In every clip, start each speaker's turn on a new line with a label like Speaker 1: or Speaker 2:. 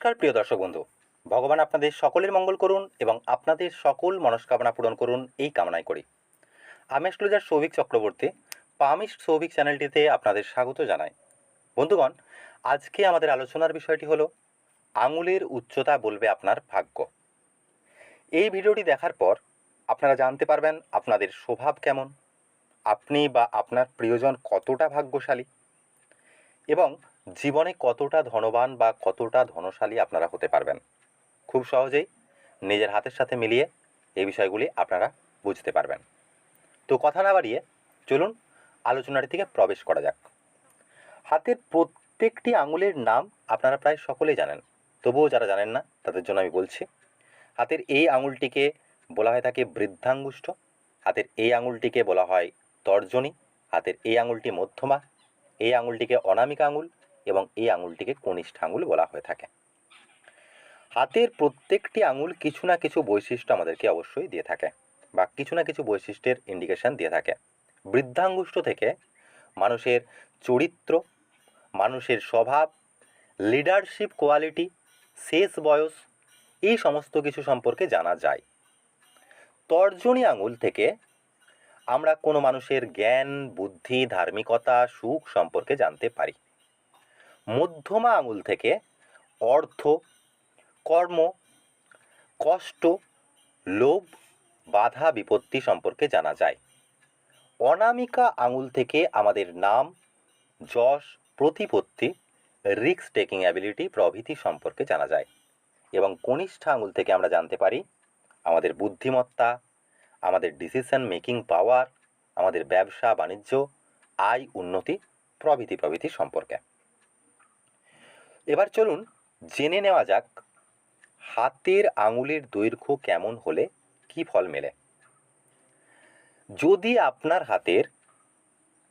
Speaker 1: নমস্কার, প্রিয় দর্শক বন্ধু। ভগবান আপনাদের সকলের মঙ্গল করুন এবং আপনাদের সকল মনস্কামনা পূরণ করুন এই কামনাই করি। আমি অ্যাস্ট্রোলজার সৌভিক চক্রবর্তী পামিস্ট সৌভিক চ্যানেলটিতে আপনাদের স্বাগত জানাই। বন্ধুগণ, আজকে আমাদের আলোচনার বিষয়টি হলো, আঙুলের উচ্চতা বলবে আপনার ভাগ্য। এই ভিডিওটি দেখার পর আপনারা জানতে পারবেন আপনাদের স্বভাব কেমন, আপনি বা আপনার প্রিয়জন কতটা ভাগ্যশালী এবং জীবনে কতটা ধনবান বা কতটা ধনশালী আপনারা হতে পারবেন? খুব সহজেই নিজের হাতের সাথে মিলিয়ে এই বিষয়গুলি আপনারা বুঝতে পারবেন। তো কথা না বাড়িয়ে চলুন আলোচনাটি থেকে প্রবেশ করা যাক। হাতের প্রত্যেকটি আঙুলের নাম আপনারা প্রায় সকলেই জানেন। তবুও যারা জানেন না, তাদের জন্য আমি বলছি, হাতের এই আঙুলটিকে বলা হয় থাকে বৃদ্ধাঙ্গুষ্ঠ, হাতের এই আঙুলটিকে বলা হয় তর্জনী, হাতের এই আঙুলটি মধ্যমা, এই আঙুলটিকে অনামিকা আঙুল এবং এই আঙুলটিকে কনিষ্ঠ আঙুল বলা হয়ে থাকে। হাতের প্রত্যেকটি আঙুল কিছু না কিছু বৈশিষ্ট্য আমাদেরকে অবশ্যই দিয়ে থাকে বা কিছু না কিছু বৈশিষ্ট্যের ইন্ডিকেশন দিয়ে থাকে। বৃদ্ধাঙ্গুষ্ঠ থেকে মানুষের চরিত্র, মানুষের স্বভাব লিডারশিপ কোয়ালিটি শেষ বয়স, এই সমস্ত কিছু সম্পর্কে জানা যায়। তর্জনী আঙুল থেকে আমরা কোনো মানুষের জ্ঞান, বুদ্ধি, ধার্মিকতা, সুখ সম্পর্কে জানতে পারি। মধ্যমা আঙুল থেকে অর্থ কর্ম, কষ্ট, লোভ, বাধা বিপত্তি সম্পর্কে জানা যায়। অনামিকা আঙুল থেকে আমাদের নাম, যশ, প্রতিপত্তি, রিস্ক টেকিং অ্যাবিলিটি প্রভৃতি সম্পর্কে জানা যায় এবং কনিষ্ঠ আঙুল থেকে আমরা জানতে পারি আমাদের বুদ্ধিমত্তা, আমাদের ডিসিশন মেকিং পাওয়ার আমাদের ব্যবসা, বাণিজ্য, আয়, উন্নতি প্রভৃতি প্রভৃতি সম্পর্কে। এবার চলুন জেনে নেওয়া যাক হাতের আঙুলের দৈর্ঘ্য কেমন হলে কি ফল মেলে। যদি আপনার হাতের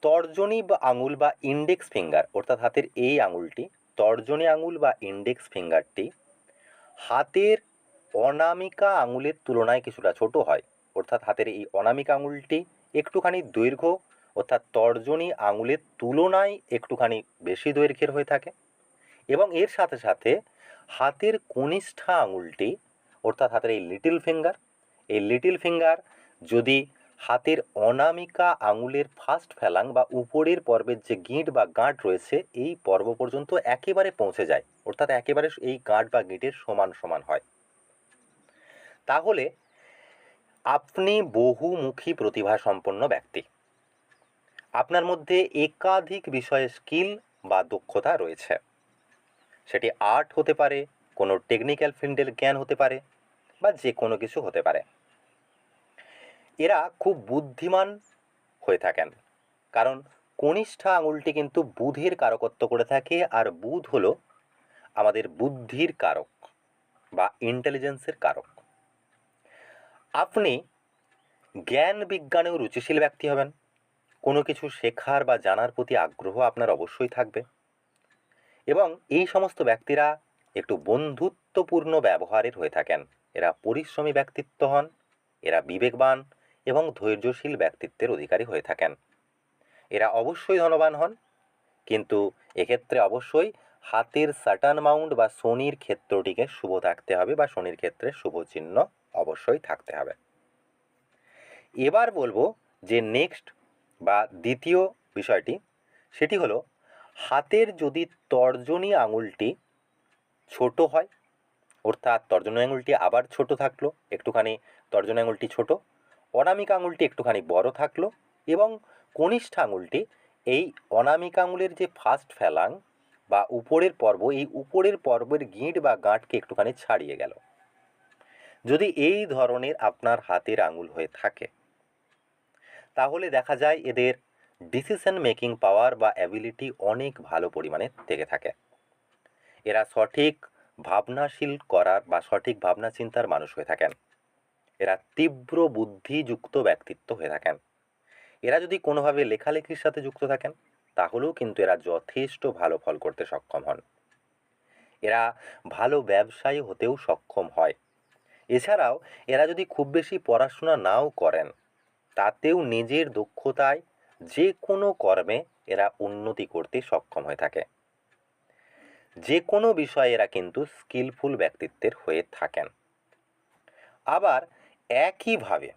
Speaker 1: তর্জনী বা আঙুল বা ইন্ডেক্স ফিঙ্গার অর্থাৎ হাতের এই আঙুলটি, তর্জনী আঙুল বা ইন্ডেক্স ফিঙ্গারটি হাতের অনামিকা আঙুলের তুলনায় কিছুটা ছোট হয়, অর্থাৎ হাতের এই অনামিকা আঙুলটি একটুখানি দৈর্ঘ্য, অর্থাৎ তর্জনী আঙুলের তুলনায় একটুখানি বেশি দৈর্ঘ্যের হয়ে থাকে। এবং এর সাথে সাথে হাতের কনিষ্ঠা আঙুলটি, অর্থাৎ হাতের এই লিটিল ফিঙ্গার এই লিটিল ফিঙ্গার যদি হাতের অনামিকা আঙুলের ফার্স্ট ফেলাং বা উপরের পর্বের যে গিঁট বা গাঁট রয়েছে, এই পর্ব পর্যন্ত একেবারে পৌঁছে যায়। অর্থাৎ একেবারে এই গাঁট বা গিঁটের সমান সমান হয়। তাহলে আপনি বহুমুখী প্রতিভা সম্পন্ন ব্যক্তি। আপনার মধ্যে একাধিক বিষয়ে স্কিল বা দক্ষতা রয়েছে। সেটি আর্ট হতে পারে, কোনো টেকনিক্যাল ফিল্ডের জ্ঞান হতে পারে, বা যে কোনো কিছু হতে পারে। এরা খুব বুদ্ধিমান হয়ে থাকেন, কারণ কনিষ্ঠা আঙুলটি কিন্তু বুধের কারকত্ব করে থাকে, আর বুধ হলো আমাদের বুদ্ধির কারক, বা ইন্টেলিজেন্সের কারক। আপনি জ্ঞান বিজ্ঞানেও রুচিশীল ব্যক্তি হবেন, কোনো কিছু শেখার বা জানার প্রতি আগ্রহ আপনার অবশ্যই থাকবে। এবং এই সমস্ত ব্যক্তিরা একটু বন্ধুত্বপূর্ণ ব্যবহারের হয়ে থাকেন। এরা পরিশ্রমী ব্যক্তিত্ব হন, এরা বিবেকবান এবং ধৈর্যশীল ব্যক্তিত্বের অধিকারী হয়ে থাকেন। এরা অবশ্যই ধনবান হন, কিন্তু এক্ষেত্রে অবশ্যই হাতের সাটান মাউন্ট বা শনির ক্ষেত্রটিকে শুভ থাকতে হবে বা শনির ক্ষেত্রে শুভ চিহ্ন অবশ্যই থাকতে হবে। এবার বলব যে নেক্সট বা দ্বিতীয় বিষয়টি, সেটি হলো হাতের যদি তর্জনী আঙুলটি ছোট হয়, অর্থাৎ তর্জনী আঙুলটি আবার ছোট থাকল, একটুখানি তর্জনী আঙুলটি ছোট, অনামিক আঙুলটি একটুখানি বড় থাকল এবং কনিষ্ঠ আঙুলটি এই অনামিক আঙুলের যে ফার্স্ট ফেলাং বা উপরের পর্ব, এই উপরের পর্বের গিঁট বা গাঁটকে একটুখানি ছাড়িয়ে গেল। যদি এই ধরনের আপনার হাতের আঙুল হয়ে থাকে, তাহলে দেখা যায় এদের ডিসিশন মেকিং পাওয়ার বা অ্যাবিলিটি অনেক ভালো পরিমাণে থেকে থাকে। এরা সঠিক ভাবনাশীল করার বা সঠিক ভাবনা চিন্তার মানুষ হয়ে থাকেন। এরা তীব্র বুদ্ধিযুক্ত ব্যক্তিত্ব হয়ে থাকেন। এরা যদি কোনোভাবে লেখালেখির সাথে যুক্ত থাকেন, তাহলেও কিন্তু এরা যথেষ্ট ভালো ফল করতে সক্ষম হন। এরা ভালো ব্যবসায়ী হতেও সক্ষম হয়। এছাড়াও এরা যদি খুব বেশি পড়াশোনা নাও করেন, তাতেও নিজের দক্ষতায় যে কোনো কর্মে এরা উন্নতি করতে সক্ষম হয়ে থাকে। যে কোনো বিষয়ে এরা কিন্তু স্কিলফুল ব্যক্তিত্বের হয়ে থাকেন। আবার একইভাবে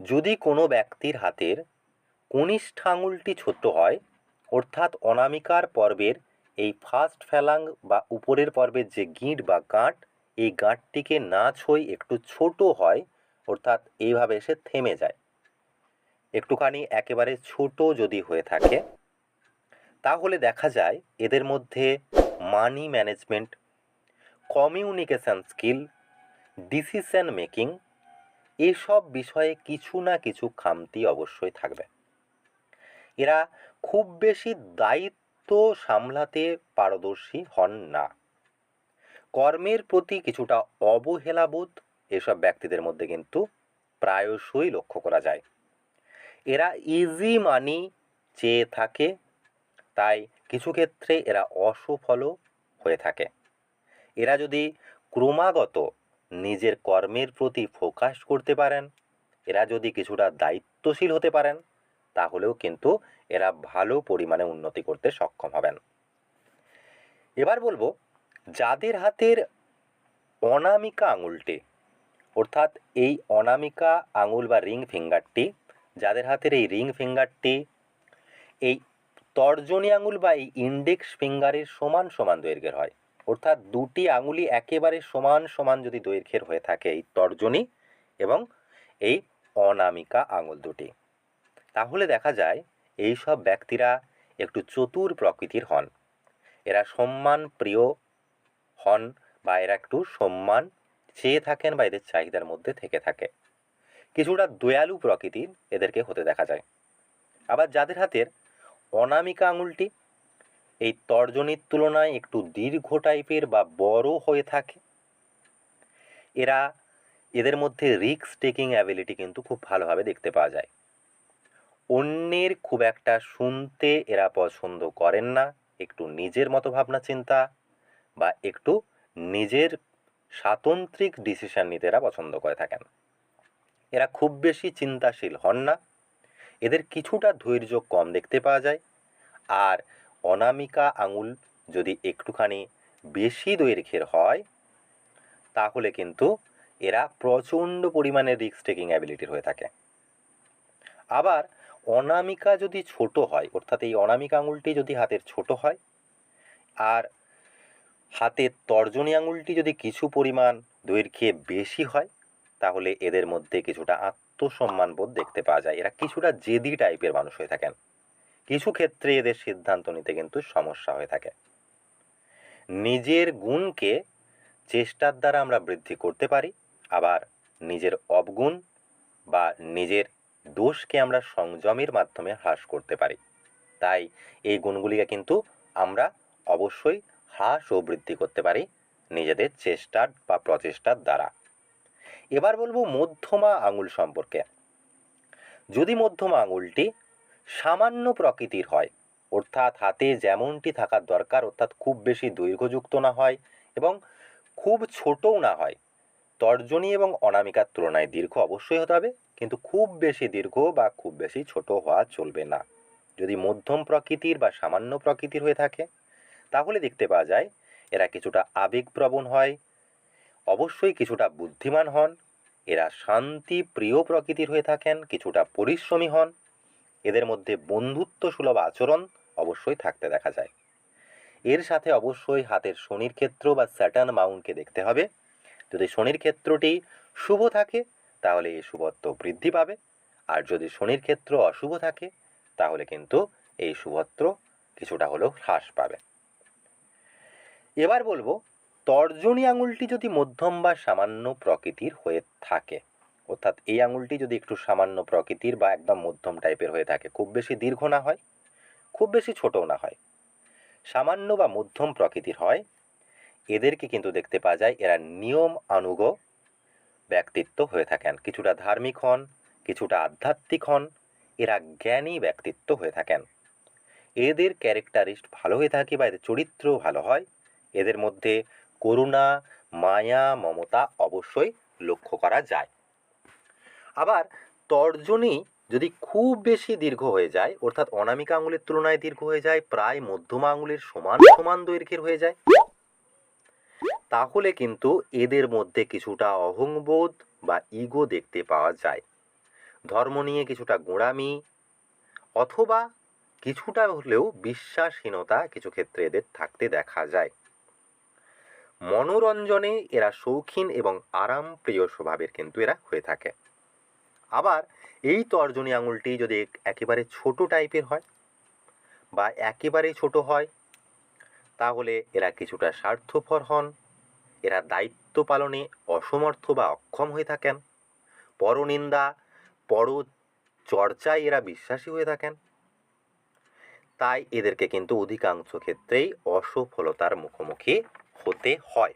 Speaker 1: যদি কোনো ব্যক্তির হাতের কনিষ্ঠ আঙুলটি ছোট হয়, অর্থাৎ অনামিকার পর্বের এই ফার্স্ট ফ্যালাং বা উপরের পর্বের যে গিঁট বা গাঁট, এই গাঁটটিকে না ছই একটু ছোট হয়, অর্থাৎ এইভাবে এসে থেমে যায়। একটুখানি একেবারে ছোট যদি হয়ে থাকে, তাহলে দেখা যায় এদের মধ্যে money management communication skill decision making এসব বিষয়ে কিছু না কিছু খামতি অবশ্যই থাকবে। এরা খুব বেশি দায়িত্ব সামলাতে পারদর্শী হন না। কর্মের প্রতি কিছুটা অবহেলাবোধ এসব ব্যক্তিদের মধ্যে কিন্তু প্রায়শই লক্ষ্য করা যায়। এরা ইজি মানি চেয়ে থাকে, তাই কিছু ক্ষেত্রে এরা অসফলও হয়ে থাকে। এরা যদি ক্রমাগত নিজের কর্মের প্রতি ফোকাস করতে পারেন, এরা যদি কিছুটা দায়িত্বশীল হতে পারেন, তাহলেও কিন্তু এরা ভালো পরিমাণে উন্নতি করতে সক্ষম হবেন। এবার বলব, যাদের হাতের অনামিকা আঙুলটি, অর্থাৎ এই অনামিকা আঙুল বা রিং ফিঙ্গারটি যাদের হাতের এই রিং ফিঙ্গারটি এই তর্জনী আঙুল বা এই ইন্ডেক্স ফিঙ্গারের সমান সমান দৈর্ঘ্যের হয়। অর্থাৎ দুটি আঙুলি একেবারে সমান সমান যদি দৈর্ঘ্যের হয়ে থাকে এই তর্জনী এবং এই অনামিকা আঙুল দুটি। তাহলে দেখা যায় এই সব ব্যক্তিরা একটু চতুর প্রকৃতির হন। এরা সম্মান প্রিয় হন বা এরা একটু সম্মান চেয়ে থাকেন বা এদের চাহিদার মধ্যে থেকে থাকে। কিছুটা দয়ালু প্রকৃতির এদেরকে হতে দেখা যায়। আবার যাদের হাতের অনামিকা আঙুলটি এই তর্জনীর তুলনায় একটু দীর্ঘ টাইপের বা বড় হয়ে থাকে, এরা এদের মধ্যে রিস্ক টেকিং অ্যাবিলিটি কিন্তু খুব ভালোভাবে দেখতে পাওয়া যায়। অন্যের খুব একটা শুনতে এরা পছন্দ করেন না, একটু নিজের মতো ভাবনা চিন্তা বা একটু নিজের স্বাতন্ত্রিক ডিসিশন নিতে এরা পছন্দ করে থাকেন। এরা খুব বেশি চিন্তাশীল হন না। এদের কিছুটা ধৈর্য কম দেখতে পাওয়া যায়। আর অনামিকা আঙুল যদি একটুখানি বেশি দৈর্ঘ্যের হয়, তাহলে কিন্তু এরা প্রচণ্ড পরিমাণে রিস্ক টেকিং অ্যাবিলিটির হয়ে থাকে। আবার অনামিকা যদি ছোট হয়, অর্থাৎ এই অনামিকা আঙুলটি যদি হাতের ছোট হয়, আর হাতের তর্জনী আঙুলটি যদি কিছু পরিমাণ দৈর্ঘ্যে বেশি হয় তাহলে এদের মধ্যে কিছুটা আত্মসম্মান বোধ দেখতে পাওয়া যায়। এরা কিছুটা জেদি টাইপের মানুষ হয়ে থাকেন। কিছু ক্ষেত্রে এদের সিদ্ধান্ত নিতে কিন্তু সমস্যা হয়ে থাকে। নিজের গুণকে চেষ্টার দ্বারা আমরা বৃদ্ধি করতে পারি, আবার নিজের অবগুণ বা নিজের দোষকে আমরা সংযমের মাধ্যমে হ্রাস করতে পারি। তাই এই গুণগুলিকে কিন্তু আমরা অবশ্যই হ্রাস ও বৃদ্ধি করতে পারি নিজেদের চেষ্টার বা প্রচেষ্টার দ্বারা। এবার বলব মধ্যমা আঙুল সম্পর্কে। যদি মধ্যমা আঙুলটি সামান্য প্রকৃতির হয়, অর্থাৎ হাতে যেমনটি থাকার দরকার, অর্থাৎ খুব বেশি দৈর্ঘ্যযুক্ত না হয় এবং খুব ছোটও না হয়, তর্জনী এবং অনামিকার তুলনায় দীর্ঘ অবশ্যই হতে হবে, কিন্তু খুব বেশি দীর্ঘ বা খুব বেশি ছোট হওয়া চলবে না। যদি মধ্যম প্রকৃতির বা সামান্য প্রকৃতির হয়ে থাকে, তাহলে দেখতে পাওয়া যায় এরা কিছুটা আবেগপ্রবণ হয় অবশ্যই কিছুটা বুদ্ধিমান হন। এরা শান্তি, প্রিয় প্রকৃতির হয়ে থাকেন, কিছুটা পরিশ্রমী হন। এদের মধ্যে বন্ধুত্ব সুলভ আচরণ অবশ্যই থাকতে দেখা যায়। এর সাথে অবশ্যই হাতের শনির ক্ষেত্র বা স্যাটার্ন মাউন্টকে দেখতে হবে। যদি শনির ক্ষেত্রটি শুভ থাকে, তাহলে এই শুভত্ব বৃদ্ধি পাবে। আর যদি শনির ক্ষেত্র অশুভ থাকে, তাহলে কিন্তু এই শুভত্ব কিছুটা হলেও হ্রাস পাবে। এবার বলব তর্জনী আঙুলটি যদি মধ্যম বা সামান্য প্রকৃতির হয়ে থাকে, অর্থাৎ এই আঙুলটি যদি একটু সামান্য প্রকৃতির বা একদম মধ্যম টাইপের হয়ে থাকে, খুব বেশি দীর্ঘ না হয়, খুব বেশি ছোটও না হয়, সামান্য বা মধ্যম প্রকৃতির হয়, এদেরকে কিন্তু দেখতে পাওয়া যায় এরা নিয়ম আনুগ ব্যক্তিত্ব হয়ে থাকেন। কিছুটা ধার্মিক হন, কিছুটা আধ্যাত্মিক হন, এরা জ্ঞানী ব্যক্তিত্ব হয়ে থাকেন। এদের ক্যারেক্টারিস্ট ভালো হয়ে থাকে বা এদের চরিত্র ভালো হয়, এদের মধ্যে করুণা, মায়া, মমতা অবশ্যই লক্ষ্য করা যায়। আবার তর্জনী যদি খুব বেশি দীর্ঘ হয়ে যায়, অর্থাৎ অনামিকা আঙুলের তুলনায় দীর্ঘ হয়ে যায়, প্রায় মধ্যমা আঙুলের সমান সমান দৈর্ঘ্যের হয়ে যায়, তাহলে কিন্তু এদের মধ্যে কিছুটা অহংবোধ বা ইগো দেখতে পাওয়া যায়। ধর্ম নিয়ে কিছুটা গোঁড়ামি অথবা কিছুটা হলেও বিশ্বাসহীনতা কিছু ক্ষেত্রে এদের থাকতে দেখা যায়। মনোরঞ্জনে এরা শৌখিন এবং আরামপ্রিয় স্বভাবের কিন্তু এরা হয়ে থাকে। আবার এই তর্জনী আঙুলটি যদি একেবারে ছোট টাইপের হয় বা একেবারেই ছোট হয়, তাহলে এরা কিছুটা স্বার্থপর হন। এরা দায়িত্ব পালনে অসমর্থ বা অক্ষম হয়ে থাকেন। পরনিন্দা পর চর্চায় এরা বিশ্বাসী হয়ে থাকেন। তাই এদেরকে কিন্তু অধিকাংশ ক্ষেত্রেই অসফলতার মুখোমুখি হতে হয়।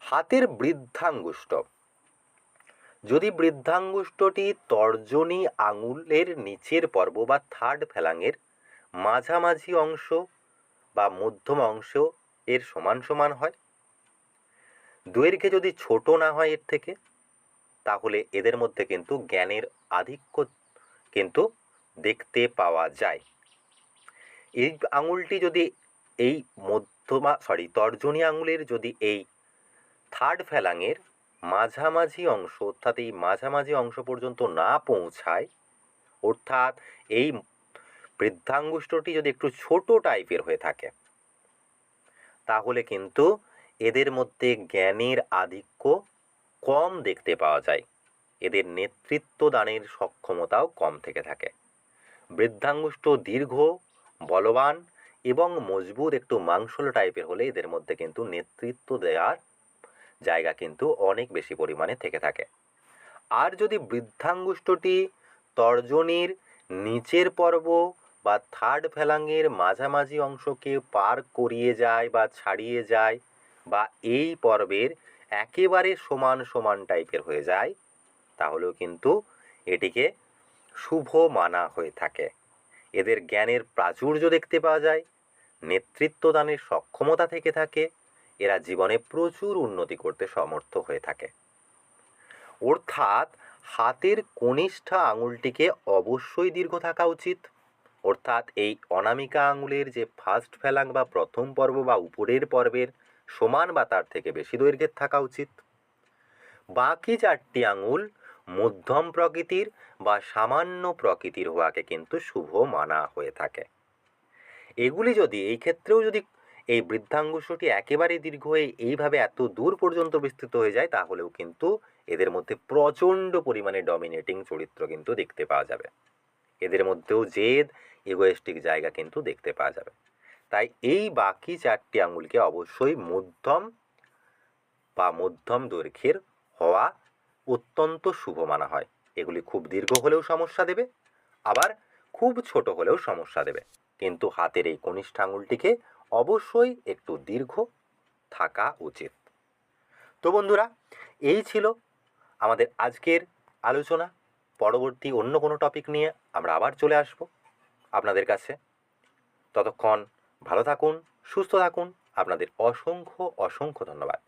Speaker 1: হাতের বৃদ্ধাঙ্গুষ্ঠ। যদি বৃদ্ধাঙ্গুষ্ঠটি তর্জনী আঙুলের নিচের পর্ব বা থার্ড ফেলাঙের মাঝামাঝি অংশ বা মধ্যম অংশ এর সমান সমান হয় দৈর্ঘ্যে যদি ছোট না হয় এর থেকে, তাহলে এদের মধ্যে কিন্তু জ্ঞানের আধিক্য কিন্তু দেখতে পাওয়া যায়। এই আঙুলটি যদি এই মধ্যমা সরি তর্জনী আঙুলের যদি এই থার্ড ফেলাঙের মাঝামাঝি অংশ, অর্থাৎ এই মাঝামাঝি অংশ পর্যন্ত না পৌঁছায়, অর্থাৎ এই বৃদ্ধাঙ্গুষ্ঠটি যদি একটু ছোট টাইপের হয়ে থাকে, তাহলে কিন্তু এদের মধ্যে জ্ঞানের আধিক্য কম দেখতে পাওয়া যায়। এদের নেতৃত্ব দানের সক্ষমতাও কম থেকে থাকে। বৃদ্ধাঙ্গুষ্ঠ দীর্ঘ, বলবান এবং মজবুত একটু মাংসল টাইপের হলে এদের মধ্যে কিন্তু নেতৃত্ব দেওয়ার জায়গা কিন্তু অনেক বেশি পরিমাণে থেকে থাকে। আর যদি বৃদ্ধাঙ্গুষ্ঠটি তর্জনীর নিচের পর্ব বা থার্ড ফেলাঙ্গের মাঝামাঝি অংশকে পার করিয়ে যায় বা ছাড়িয়ে যায় বা এই পর্বের একেবারে সমান সমান টাইপের হয়ে যায়, তাহলেও কিন্তু এটিকে শুভ মানা হয়ে থাকে। এদের জ্ঞানের প্রাচুর্য দেখতে পাওয়া যায়। নেতৃত্ব দানের সক্ষমতা থেকে থাকে, এরা জীবনে প্রচুর উন্নতি করতে সমর্থ হয়ে থাকে। অর্থাৎ হাতের কনিষ্ঠা আঙুলটিকে অবশ্যই দীর্ঘ থাকা উচিত। অর্থাৎ এই অনামিকা আঙুলের যে ফার্স্ট ফেলাং বা প্রথম পর্ব বা উপরের পর্বের সমান বা তার থেকে বেশি দৈর্ঘ্যের থাকা উচিত। বাকি চারটি আঙুল মধ্যম প্রকৃতির বা সামান্য প্রকৃতির হওয়াকে কিন্তু শুভ মানা হয়ে থাকে। এগুলি যদি, এই ক্ষেত্রেও যদি এই বৃদ্ধাঙ্গুষ্ঠটি একেবারে দীর্ঘ হয়ে এইভাবে এত দূর পর্যন্ত বিস্তৃত হয়ে যায়, তাহলেও কিন্তু এদের মধ্যে প্রচণ্ড পরিমাণে ডমিনেটিং চরিত্র কিন্তু দেখতে পাওয়া যাবে। এদের মধ্যেও জেদ ইগোয়েস্টিক জায়গা কিন্তু দেখতে পাওয়া যাবে। তাই এই বাকি চারটি আঙুলকে অবশ্যই মধ্যম বা মধ্যম দৈর্ঘ্যের হওয়া অত্যন্ত শুভ মানা হয়। এগুলি খুব দীর্ঘ হলেও সমস্যা দেবে, আবার খুব ছোট হলেও সমস্যা দেবে। কিন্তু হাতের এই কনিষ্ঠ আঙুলটিকে অবশ্যই একটু দীর্ঘ থাকা উচিত। তো বন্ধুরা, এই ছিল আমাদের আজকের আলোচনা। পরবর্তী অন্য কোনো টপিক নিয়ে আমরা আবার চলে আসব আপনাদের কাছে। ততক্ষণ ভালো থাকুন, সুস্থ থাকুন। আপনাদের অসংখ্য অসংখ্য ধন্যবাদ।